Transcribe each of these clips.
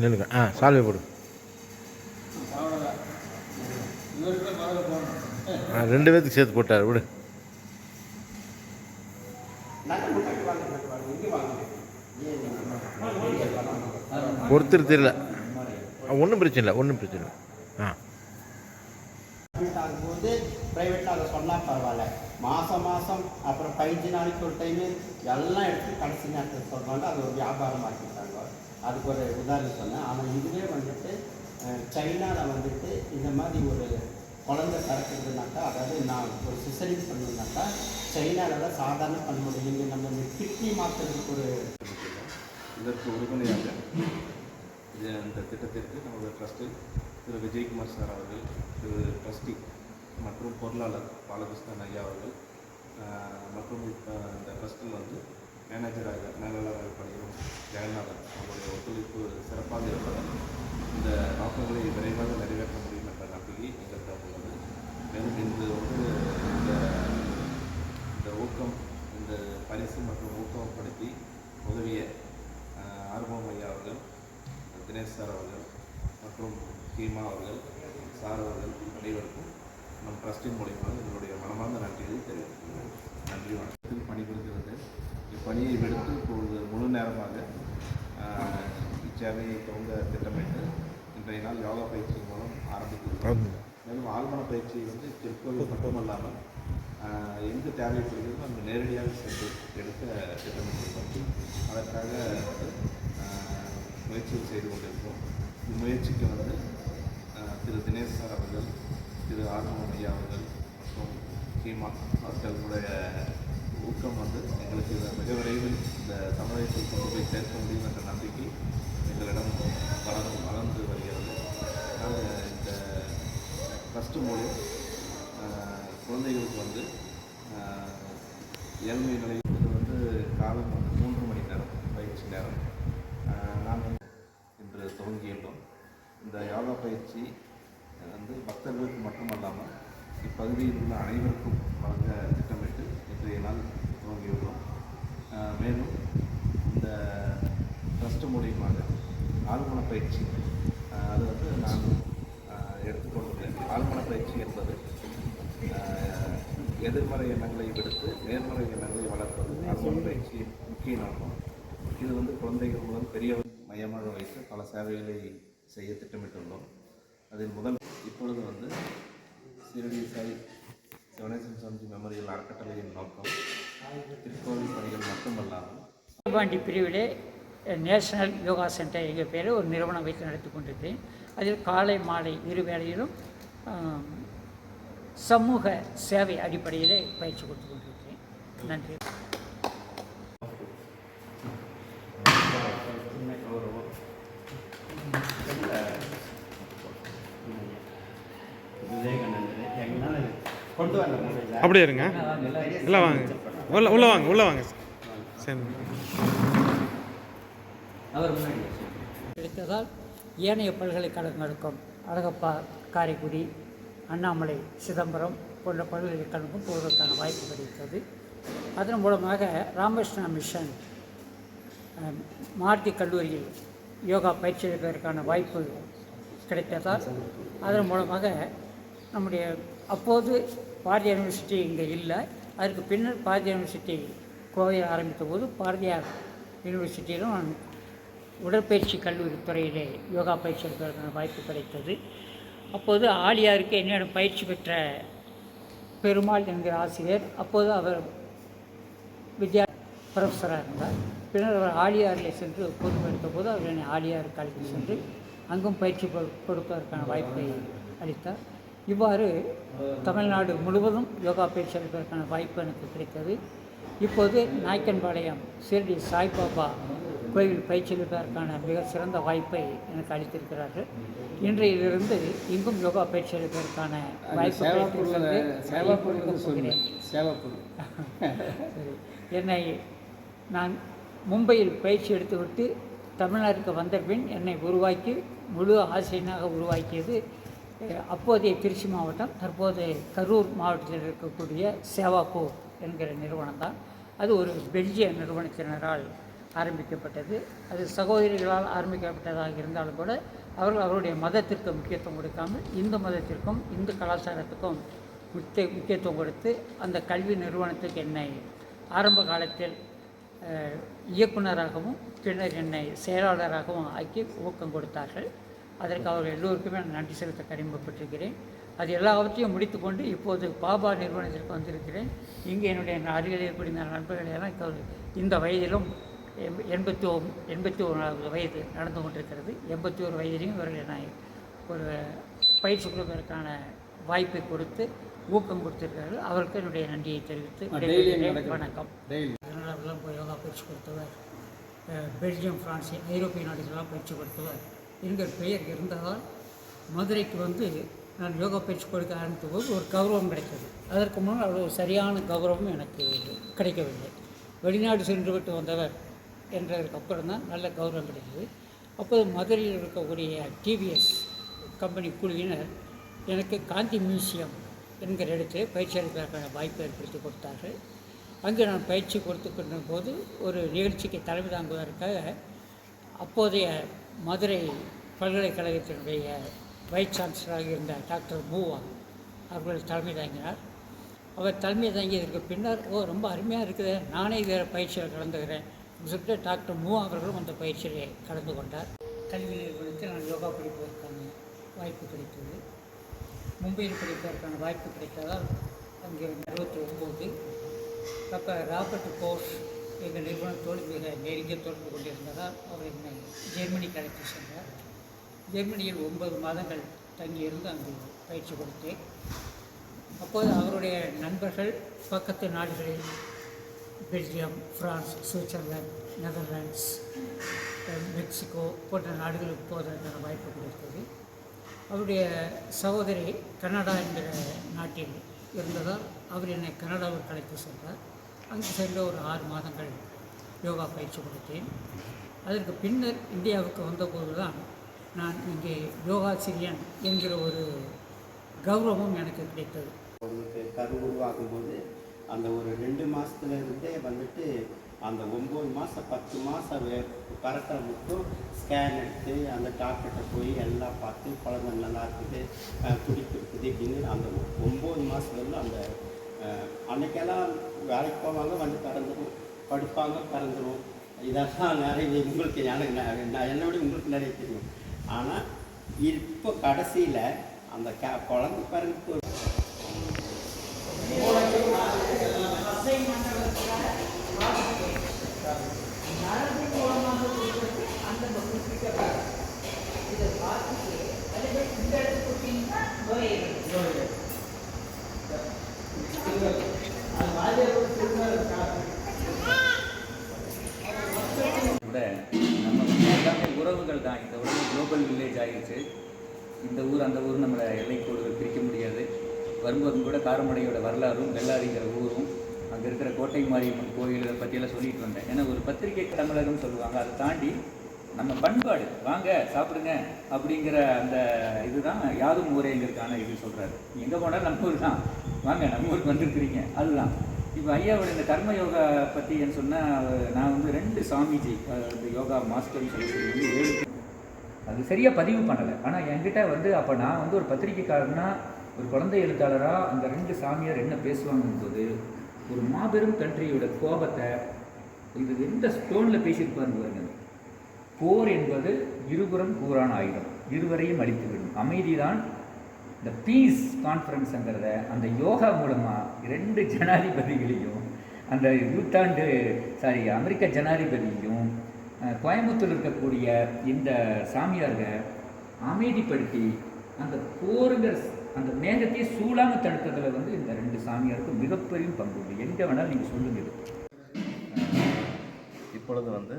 நில்லுங்க. ஆ சால்வை போடு. ஆ ரெண்டு பேர்த்துக்கு சேர்த்து போட்டார் விடு. ஒருத்தர் தெரியல. ஒன்றும் பிரச்சனை இல்லை ஒன்றும் பிரச்சனை இல்லை. ஆ. சொன்னால் பரவாயில்ல மாதம் மாதம் அப்புறம் பதினஞ்சு நாளைக்கு ஒரு டைமு எல்லாம் எடுத்து கடைசி நேரத்தில் சொல்கிறாங்க அது ஒரு வியாபாரம் ஆக்கிட்டாங்க. அதுக்கு ஒரு உதாரணம் சொன்னேன். ஆனால் இதுவே வந்துட்டு சைனாவில் வந்துட்டு இந்த மாதிரி ஒரு குழந்தை பிறக்குதுனாக்கா அதாவது நான் ஒரு சிசரிங் பண்ணணுன்னாக்கா சைனாவில் சாதாரண பண்ண முடியும். நம்ம இந்த கிட்னி மாற்றுறதுக்கு ஒரு இதற்கு உறுதுணையாக இது இந்த திட்டத்திற்கு நமது ட்ரஸ்ட்டு திரு விஜயகுமார் சார் அவர்கள் திரு ட்ரஸ்டி மற்றும் பொருளாளர் பாலகிருஷ்ணன் ஐயா அவர்கள் மற்றும் இப்போ இந்த ட்ரஸ்டில் வந்து மேனேஜராக மேலாளராக பணியும் ஜெகநாதன் அவங்களுடைய ஒத்துழைப்பு சிறப்பாக இருப்பதால் இந்த நோக்கங்களை விரைவாக நிறைவேற்ற முடியும் என்ற நம்பிக்கை எங்களுக்கு உள்ளது. மேலும் இன்று வந்து இந்த இந்த ஊக்கம் இந்த பரிசு மற்றும் ஊக்கப்படுத்தி உதவிய ஆர்வம் ஐயா அவர்கள் தினேஷ் சார் அவர்கள் மற்றும் ஹீமா அவர்கள் சார் அவர்கள் அனைவருக்கும் நம் ட்ரஸ்டின் மூலியமாக எங்களுடைய மனமார்ந்த நன்றியை தெரிவித்துள்ளோம் நன்றி வணக்கத்தில் பணிபுரிகிறது. இப்பணியை விடுத்து இப்பொழுது முழு நேரமாக இச்சேவையை துவங்க திட்டமிட்டு இன்றைய நாள் யோகா பயிற்சி மூலம் ஆரம்பித்துள்ளோம் மேலும் ஆழ்மன பயிற்சி வந்து திருக்கோவில் மட்டுமல்லாமல் எங்கு தேவைப்படுகிறதோ அங்கு நேரடியாக சென்று எடுக்க திட்டமிட்டிருக்கோம். அதற்காக வந்து முயற்சிகள் செய்து கொண்டிருக்கோம். இம்முயற்சிக்கு வந்து திரு தினேஷ் சார் அவர்கள் திரு ஆர்மோகன் ஐயா அவர்கள் மற்றும் ஹீமா அவர்களுடைய ஊக்கம் வந்து எங்களுக்கு மிக விரைவில் இந்த தமிழகத்தில் கொண்டு போய் சேர்க்க முடியும் என்ற பகுதியில் உள்ள அனைவருக்கும் வழங்க திட்டமிட்டு இன்றைய நாள் துவங்கியுள்ளோம். மேலும் இந்த ட்ரஸ்ட் மூலியமாக ஆழ்மன பயிற்சி அது வந்து நான் ஆஹ், எடுத்துக்கொண்டுள்ளேன் ஆழ்மன பயிற்சி என்பது எதிர்மறை எண்ணங்களை விடுத்து நேர்மறை எண்ணங்களை வளர்ப்பது ஆழ்மன பயிற்சியின் முக்கிய நோக்கம். இது வந்து குழந்தைகள் முதல் பெரியவர் மையமாக வைத்து பல சேவைகளை செய்ய திட்டமிட்டுள்ளோம். அதில் முதல் இப்பொழுது வந்து சிறுடி சாய் சிவனேசன் சாமி மெமரியல் அறக்கட்டளையின் நோக்கம். திருக்கோவில் பணிகள் மட்டுமல்லாமல் பாண்டி பிரிவிலே நேஷனல் யோகா சென்டர் எங்கள் பேர் ஒரு நிறுவனம் வைத்து நடத்தி கொண்டிருக்கிறேன். அதில் காலை மாலை இரு வேளையிலும் சமூக சேவை அடிப்படையிலே பயிற்சி கொடுத்து கொண்டிருக்கிறேன். நன்றி. அப்படியே இருங்க. உள்ள வாங்க. உள்ள உள்ள வாங்க உள்ள வாங்க. சரி. கிடைத்ததால் ஏனைய பல்கலைக்கழகங்களுக்கும் அழகப்பா காரைக்குடி அண்ணாமலை சிதம்பரம் போன்ற பல்கலைக்கழகம் போவதற்கான வாய்ப்பு கிடைத்தது. அதன் மூலமாக ராமகிருஷ்ணா மிஷன் மாருதி கல்லூரியில் யோகா பயிற்சி எடுப்பதற்கான வாய்ப்பு கிடைத்ததால் அதன் மூலமாக நம்முடைய அப்போது பாரதிய யூனிவர்சிட்டி இங்கே இல்லை. அதற்கு பின்னர் பாரதிய யூனிவர்சிட்டி கோவையில் ஆரம்பித்த போது பாரதியார் யூனிவர்சிட்டியிலும் நான் உடற்பயிற்சி கல்லூரி துறையிலே யோகா பயிற்சி எடுப்பதற்கான வாய்ப்பு கிடைத்தது. அப்போது ஆலியாருக்கு என்னிடம் பயிற்சி பெற்ற பெருமாள் என்கிற ஆசிரியர் அப்போது அவர் வித்யா ப்ரொஃபஸராக இருந்தார். பின்னர் அவர் ஆலியாரில் சென்று பொறுப்பெடுத்த போது அவர் என்னை ஆலியாருக்கு அழைத்து சென்று அங்கும் பயிற்சி கொடுப்பதற்கான வாய்ப்பை அளித்தார். இவ்வாறு தமிழ்நாடு முழுவதும் யோகா பயிற்சி அளிப்பதற்கான வாய்ப்பு எனக்கு கிடைத்தது இப்போது நாய்க்கன்பாளையம் ஷிரடி சாய்பாபா கோயில் பயிற்சி அளிப்பதற்கான மிக சிறந்த வாய்ப்பை எனக்கு அளித்திருக்கிறார்கள் இன்றையிலிருந்து இங்கும் யோகா பயிற்சி அளிப்பதற்கான வாய்ப்பு. சரி. என்னை நான் மும்பையில் பயிற்சி எடுத்துவிட்டு தமிழ்நாட்டுக்கு வந்த பின் என்னை உருவாக்கி முழு ஆசிரியனாக உருவாக்கியது அப்போதைய திருச்சி மாவட்டம் தற்போது கரூர் மாவட்டத்தில் இருக்கக்கூடிய சேவாப்பூர் என்கிற நிறுவனம் தான். அது ஒரு பெல்ஜிய நிறுவனத்தினரால் ஆரம்பிக்கப்பட்டது. அது சகோதரிகளால் ஆரம்பிக்கப்பட்டதாக இருந்தாலும் கூட அவர்கள் அவருடைய மதத்திற்கு முக்கியத்துவம் கொடுக்காமல் இந்து மதத்திற்கும் இந்து கலாச்சாரத்துக்கும் முக்கிய முக்கியத்துவம் கொடுத்து அந்த கல்வி நிறுவனத்துக்கு என்னை ஆரம்ப காலத்தில் இயக்குநராகவும் இயக்குனராகவும் பின்னர் என்னை செயலாளராகவும் ஆக்கி ஊக்கம் கொடுத்தார்கள். அதற்கு அவர்கள் எல்லோருக்குமே நான் நன்றி செலுத்த கடமைப்பட்டிருக்கிறேன். அது எல்லாவற்றையும் முடித்துக்கொண்டு இப்போது பாபா நிறுவனத்திற்கு வந்திருக்கிறேன். இங்கே என்னுடைய அருகில் இருக்கக்கூடிய நண்பர்கள் எல்லாம் இந்த வயதிலும் எண்ப- எண்பத்தி ஒ எண்பத்தி ஒன்றாவது வயது நடந்து கொண்டிருக்கிறது. எண்பத்தி ஒரு வயதிலையும் இவர்கள் என்னை ஒரு பயிற்சி கொடுப்பதற்கான வாய்ப்பை கொடுத்து ஊக்கம் கொடுத்திருக்கிறார்கள். அவருக்கு என்னுடைய நன்றியை தெரிவித்து. வணக்கம். கனடாவெல்லாம் போய் யோகா பயிற்சி கொடுத்தவர் பெல்ஜியம் பிரான்ஸ் ஐரோப்பிய நாடுகளெல்லாம் பயிற்சி கொடுத்தவர். எங்கள் பெயர் இருந்ததால் மதுரைக்கு வந்து நான் யோகா பயிற்சி கொடுக்க ஆரம்பித்த போது ஒரு கௌரவம் கிடைத்தது. அதற்கு முன்னால் அவ்வளோ சரியான கௌரவம் எனக்கு கிடைக்கவில்லை. வெளிநாடு சென்று விட்டு வந்தவர் என்றதற்கு அப்புறம் தான் நல்ல கௌரவம் கிடைத்தது. அப்போது மதுரையில் இருக்கக்கூடிய டிவிஎஸ் கம்பெனி குழுவினர் எனக்கு காந்தி மியூசியம் என்கிற இடத்திலே பயிற்சி அளிப்பதற்கான வாய்ப்பை ஏற்படுத்தி கொடுத்தார்கள். அங்கு நான் பயிற்சி கொடுத்து கொண்ட போது ஒரு நிகழ்ச்சிக்கு தலைமை தாங்குவதற்காக அப்போதைய மதுரை பல்கலைக்கழகத்தினுடைய வைஸ் சான்சலராக இருந்த டாக்டர் பூவா அவர்கள் தலைமை தாங்கினார். அவர் தலைமை தாங்கியதற்கு பின்னர் ஓ ரொம்ப அருமையாக இருக்குது. நானே வேறு பயிற்சியில் கலந்துக்கிறேன். சொல்லிட்டு டாக்டர் மூவா அவர்களும் அந்த பயிற்சியை கலந்து கொண்டார். கல்வி நிறுவனத்தில் நான் யோகா படிப்பதற்கான வாய்ப்பு கிடைத்தது. மும்பையில் படிப்பதற்கான வாய்ப்பு கிடைத்ததால் அங்கே அறுபத்தி ஒம்பது அப்போ ராபர்ட் கோஷ் எங்கள் நிறுவனத்தோடு மிக நெருங்கிய தொடர்பு கொண்டிருந்ததால் அவர் என்னை ஜெர்மனிக்கு அழைத்து சென்றார். ஜெர்மனியில் ஒன்பது மாதங்கள் தங்கியிருந்து அங்கு பயிற்சி கொடுத்தேன். அப்போது அவருடைய நண்பர்கள் பக்கத்து நாடுகளில் Belgium France Switzerland Netherlands Mexico போன்ற நாடுகளுக்கு போவதற்கான வாய்ப்பு கொடுத்தது. அவருடைய சகோதரி கனடா என்கிற நாட்டில் இருந்ததால் அவர் என்னை கனடாவுக்கு அழைத்து சென்றார். அங்கு சென்று ஒரு ஆறு மாதங்கள் யோகா பயிற்சி கொடுத்தேன். அதற்கு பின்னர் இந்தியாவுக்கு வந்தபோது தான் நான் இங்கே யோகாசிரியன் என்கிற ஒரு கௌரவம் எனக்கு கிடைத்தது. உங்களுக்கு கரு உருவாகும் போது அந்த ஒரு ரெண்டு மாதத்துல இருந்தே வந்துட்டு அந்த ஒம்பது மாதம் பத்து மாதம் பறக்கிற மட்டும் ஸ்கேன் எடுத்து அந்த டாக்டர்கிட்ட போய் எல்லாம் பார்த்து குழந்தை நல்லா இருக்குது குடிப்பு இருக்குது அப்படின்னு அந்த ஒம்பது மாதத்துல அந்த அன்னைக்கெல்லாம் வேலைக்கு போவாங்க வந்து பிறந்துடும் படிப்பாங்க பிறந்துடும் இதெல்லாம் நிறைய உங்களுக்கு எனக்கு நான் என்னை விட உங்களுக்கு நிறைய தெரியும். ஆனால் இப்போ கடைசியில் அந்த க குழந்தை பிறகு கூட நம்ம வந்து எல்லாமே உறவுகள் தான் இந்த உலகம் குளோபல் வில்லேஜ் ஆகிடுச்சு இந்த ஊர் அந்த ஊர் நம்மளை எல்லைக்கோடுகள் பிரிக்க முடியாது வரும்போதும் கூட காரமடையோட வரலாறும் வெள்ளாரிங்கிற ஊரும் அங்கே இருக்கிற கோட்டை மாரியம்மன் கோயில் இதை பற்றியெல்லாம் சொல்லிட்டு வந்தேன். ஏன்னா ஒரு பத்திரிகை தமிழகம் சொல்லுவாங்க. அதை தாண்டி நம்ம பண்பாடு வாங்க சாப்பிடுங்க அப்படிங்கிற அந்த இதுதான் யாதும் ஊரேங்கிறதுக்கான இது சொல்கிறாரு எங்கே போனாலும் நம்ம ஊர் தான். வாங்க நம்ம ஊருக்கு வந்திருக்கிறீங்க. அதுதான். இப்போ ஐயாவோட இந்த கர்ம யோகா பற்றி என்ன சொன்னால் நான் வந்து ரெண்டு சாமிஜி இந்த யோகா மாஸ்டர்னு சொல்லி வந்து ஏழு அது சரியாக பதிவு பண்ணலை. ஆனால் என்கிட்ட வந்து அப்போ நான் வந்து ஒரு பத்திரிகைக்காரன்னா ஒரு குழந்தை எழுத்தாளராக அந்த ரெண்டு சாமியார் என்ன பேசுவாங்கும்போது ஒரு மாபெரும் கண்ட்ரியோட கோபத்தை இது எந்த ஸ்டோனில் பேசியிருப்பாருன்னு பாருங்க. போர் என்பது இருபுறம் கூறான ஆயுதம். இருவரையும் அழித்துவிடும். அமைதிதான் இந்த பீஸ் கான்ஃபரன்ஸுங்கிறத அந்த யோகா மூலமாக ரெண்டு ஜனாதிபதிகளையும் அந்த நூற்றாண்டு சாரி அமெரிக்க ஜனாதிபதியும் கோயம்புத்தூர் இருக்கக்கூடிய இந்த சாமியார்கள் அமைதிப்படுத்தி அந்த போருங்கிற அந்த மேகத்தையே சூழாமல் தடுத்ததில் வந்து இந்த ரெண்டு சாமியாருக்கும் மிகப்பெரிய பங்கு உண்டு. எங்கே வேணாலும் நீங்கள் சொல்லுங்க இது. இப்பொழுது வந்து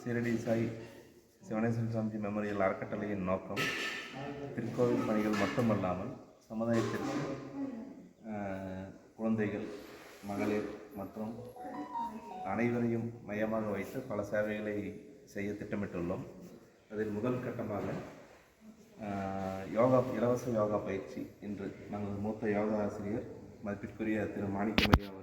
சிரடி சாய் சிவனேஸ்வரன் சாமிஜி மெமோரியல் அறக்கட்டளையின் நோக்கம் திருக்கோவில் பணிகள் மட்டுமல்லாமல் சமுதாயத்திற்கு குழந்தைகள் மகளிர் மற்றும் அனைவரையும் மையமாக வைத்து பல சேவைகளை செய்ய திட்டமிட்டுள்ளோம். அதில் முதல் கட்டமாக யோகா இலவச யோகா பயிற்சி இன்று நமது மூத்த யோகா ஆசிரியர் மதிப்பிற்குரிய திரு மாணிக்கமணி அவர்கள்